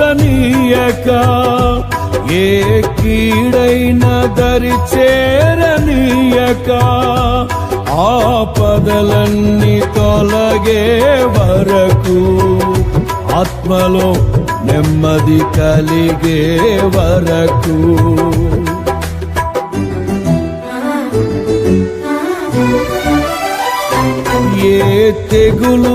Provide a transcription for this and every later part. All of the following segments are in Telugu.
సమీపించనీయక ఏ కీడైన దరి చేరనీయక ఆపదలన్నీ తొలగే వరకు ఆత్మలో నెమ్మది కలిగే వరకు. ఏ తెగులు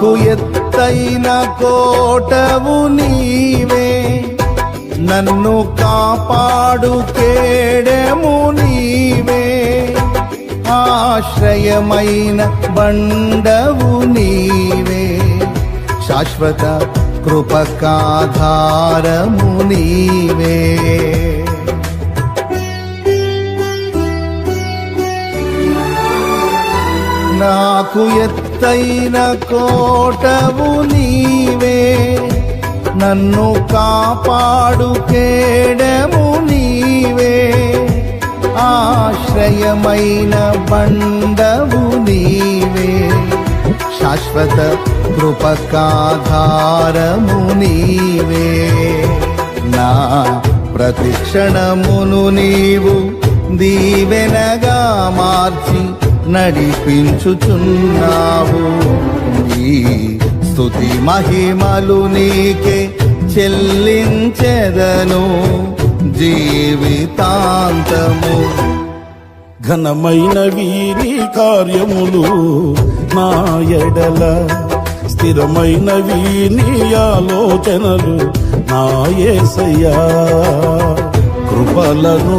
నాకు ఎత్తైన కోటవు నీవే. నన్ను కాపాడు కేడము నీవే. ఆశ్రయమైన బండవు నీవే. శాశ్వత కృపకాధారము నీవే. నాకు ఎత్తైన కోటవు నీవే. నన్ను కాపాడు కేడము నీవే. ఆశ్రయమైన బండవు నీవే. శాశ్వత కృపకాధారము నీవే. నా ప్రతిక్షణమును నీవు దీవెనగా మార్చి నడిపించుచున్నావు. ఈ స్తుతి మహిమలు నీకే చెల్లించెదను జీవితాంతము. ఘనమైన వీరి కార్యములు నా ఎడల స్థిరమైన వీని ఆలోచనలు నా యేసయ్యా కృపలను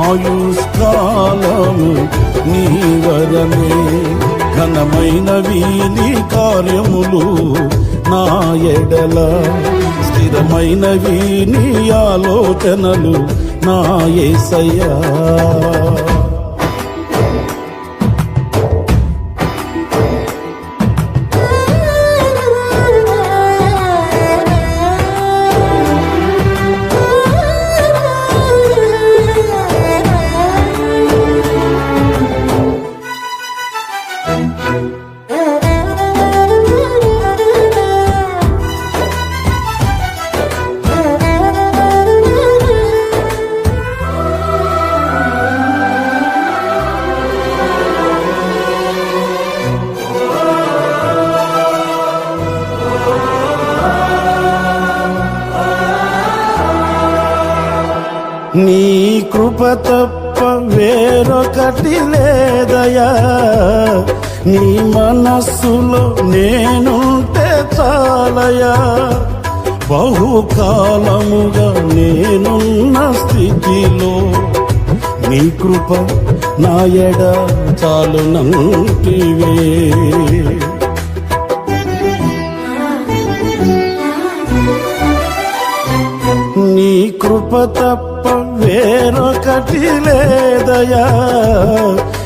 ఆయుష్కాలము నీ వరమే. ఘనమైనవి నీ కార్యములు నా ఎడల. స్థిరమైనవి నీ ఆలోచనలు నా ఏసయ్యా. నీ కృప తప్ప వేరొకటి లేదయా నీ మనస్సులో నేనుంటే చాలయా? బహుకాలముగా నేనున్న స్థితిలో నీ కృప నా ఎడ చాలునంటివే. నీ కృప తప్ప వేరొకటి లేదయా?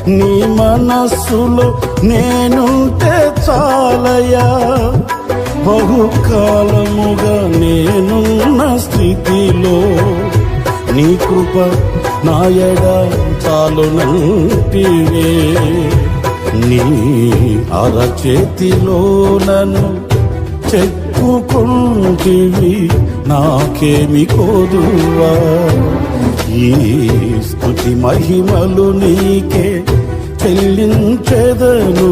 నీ మనస్సులో నేనుంటే చాలయా బహుకాలముగా నేనున్న స్థితిలో నీ కృప నాయడ చాలునంటివే నీ అరచేతిలో నన్ను చెప్పుకుంటివి నాకేమి కోదువా. ఈ స్థుతి మహిమలు నీకే చెల్లించెదను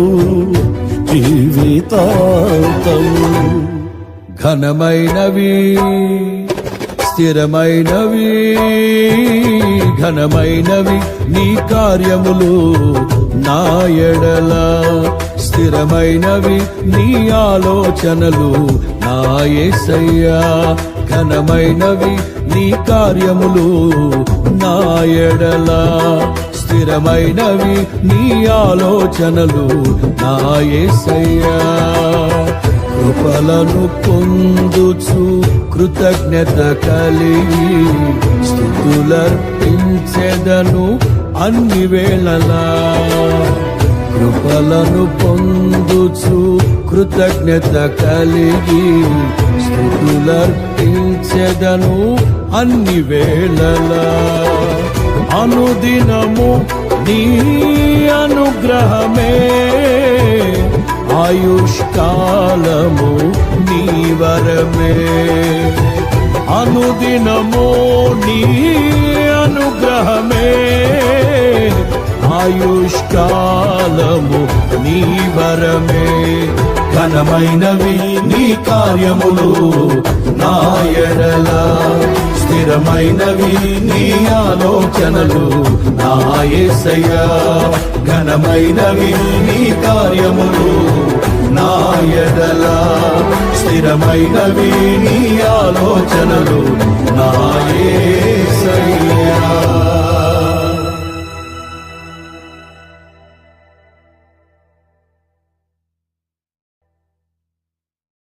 జీవితాంతము ఘనమైనవి స్థిరమైనవి ఘనమైనవి నీ కార్యములు నా ఎడల. స్థిరమైనవి నీ ఆలోచనలు నా ఏసయ్యా. ఘనమైనవి నీ కార్యములు నా ఎడల. స్థిరమైనవి నీ ఆలోచనలు నా యేసయ్యా కృపలను పొందుచు కృతజ్ఞత కలిగి స్థుతులర్పించెదను అన్ని వేళలా. కృపలను పొందుచు కృతజ్ఞత కలిగి స్థుతులర్పించెదను అన్ని వేళలా. అనుదినము నీ అనుగ్రహమే. ఆయుష్కాలము నీ వరమే. అనుదినము నీ అనుగ్రహమే. ఆయుష్కాలము నీ వరమే. ఘనమైనవి నీ కార్యములు నాయనలా. స్థిరమైనవి నీ ఆలోచనలు నాయసయ ఘనమైనవి నీ కార్యములు నాయదల స్థిరమైనవి నీ ఆలోచనలు నాయసయ్యా